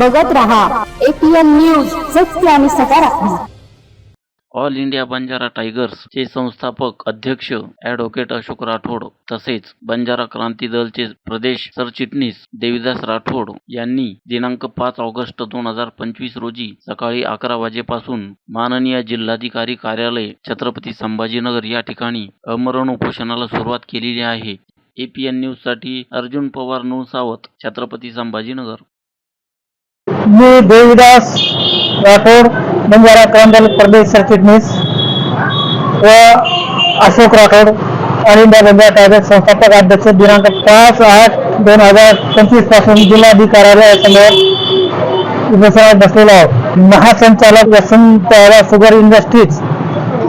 बघत राहा. APN news सत्य आणि सकारात्मक. ऑल इंडिया बंजारा टायगर्स चे संस्थापक अध्यक्ष ॲडव्होकेट अशोक राठोड तसेच बंजारा क्रांती दलचे प्रदेश सरचिटणीस देविदास राठोड यांनी दिनांक पाच ऑगस्ट दोन हजार पंचवीस रोजी सकाळी अकरा वाजेपासून माननीय जिल्हाधिकारी कार्यालय छत्रपती संभाजीनगर या ठिकाणी अमरण उपोषणाला सुरुवात केलेली आहे. एपीएन न्यूजसाठी अर्जुन पवार नूसावत छत्रपती संभाजीनगर. मी देविदास राठोड बंजारा क्रांती प्रदेश सरचिटणीस व Ashok Rathod all India Banjara tiger संस्थापक अध्यक्ष दिनांक पाच आठ दोन हजार पंचवीसपासून जिल्हाधिकाऱ्यालयासमोर उपसनात बसलेलो आहोत. महासंचालक वसंत सुगर इंडस्ट्रीज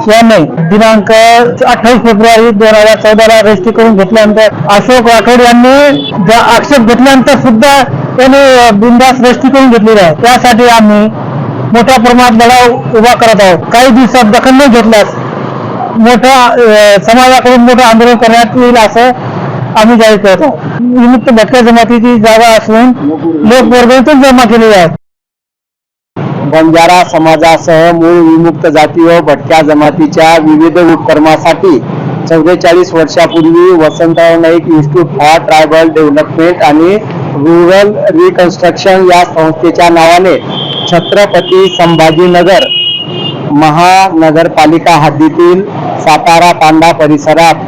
याने दिनांक अठ्ठावीस फेब्रुवारी दोन हजार चौदाला रजिस्ट्री करून घेतल्यानंतर अशोक राठोड यांनी ज्या आक्षेप घेतल्यानंतर सुद्धा त्याने बिंदास रजिस्ट्री करून आहे. त्यासाठी आम्ही मोठ्या प्रमाणात लढा उभा करत आहोत. काही दिवसात दखल न घेतल्यास मोठ्या समाजाकडून मोठं आंदोलन करण्यात येईल असं आम्ही जाहीर करतो. निमित्त भटक्या जमातीची जागा असून लोक लोकवर्गातून जमा केलेले आहेत. बंजारा समाजासह मूळ विमुक्त जाती व भटक्या जमातीच्या विविध उपक्रमासाठी चौवेचाळीस वर्षापूर्वी Vasantrao Naik institute for tribal development आणि रुरल रिकन्स्ट्रक्शन या संस्थेच्या नावाने छत्रपती संभाजीनगर महानगरपालिका हद्दीतील सातारा पांडा परिसरात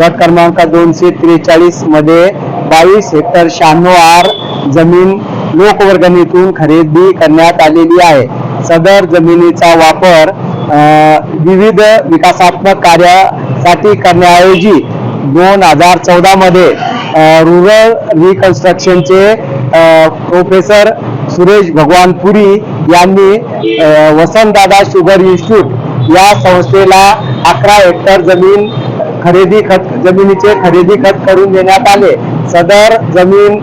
गट क्रमांक दोनशे त्रेचाळीसमध्ये बावीस हेक्टर शहाण्णव आर जमीन लोकवर्गणीतून खरेदी करण्यात आलेली आहे. सदर जमिनीचा वापर अं, विविध विकासात्मक कार्यासाठी करण्याऐवजी दोन हजार चौदा मध्ये रुरल रिकन्स्ट्रक्शनचे प्रोफेसर सुरेश भगवान पुरी यांनी वसंतदादा शुगर इन्स्टिट्यूट या संस्थेला अकरा हेक्टर जमीन खरेदी खत जमिनीचे खरेदी खत करून देण्यात आले. सदर जमीन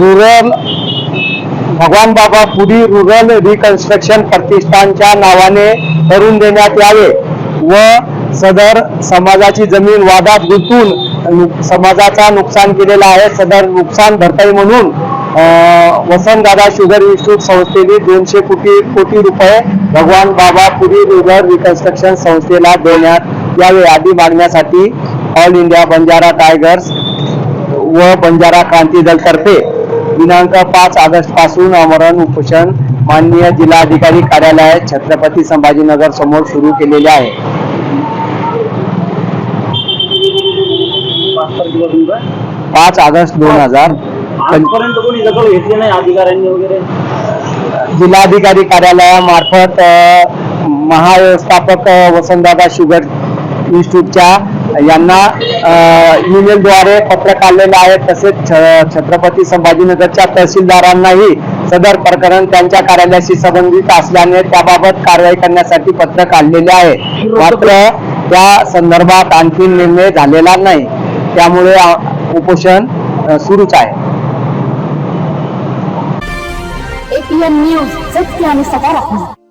रुरल भगवान बाबा पुरी रुरल रिकन्स्ट्रक्शन प्रतिष्ठानच्या नावाने करून देण्यात यावे व सदर समाजाची जमीन वादात गुंतून समाजाचा नुकसान केलेला आहे सदर नुकसान भरपाई म्हणून अं, वसंतदादा शुगर इन्स्टिट्यूट संस्थेने दोनशे कोटी कोटी रुपये भगवान बाबा पुरी रुगर रिकन्स्ट्रक्शन संस्थेला देण्यात यावे आदी मागण्यासाठी ऑल इंडिया बंजारा टायगर्स व बंजारा क्रांती दल तर्फे दिनांक पाच ऑगस्टपासून अमरण उपोषण माननीय जिल्हाधिकारी कार्यालय छत्रपती संभाजीनगर समोर सुरू केलेले आहे. पाच ऑगस्ट दोन हजार आजपर्यंत कोणी दखल घेतली नाही अधिकाऱ्यांनी वगैरे? जिल्हाधिकारी कार्यालयामार्फत महाव्यवस्थापक वसंतदादा शुगर इन्स्टिट्यूटच्या यांना ईमेलद्वारे पत्र काढलेले आहे. तसेच छत्रपती संभाजीनगरच्या तहसीलदारांनाही सदर प्रकरण त्यांच्या कार्यालयाशी संबंधित असल्याने त्याबाबत कारवाई करण्यासाठी पत्र काढलेले आहे. मात्र त्या संदर्भात आणखी निर्णय झालेला नाही. त्यामुळे उपोषण सुरूच आहे. एपीएन न्यूज सत्य आणि सकारात्मक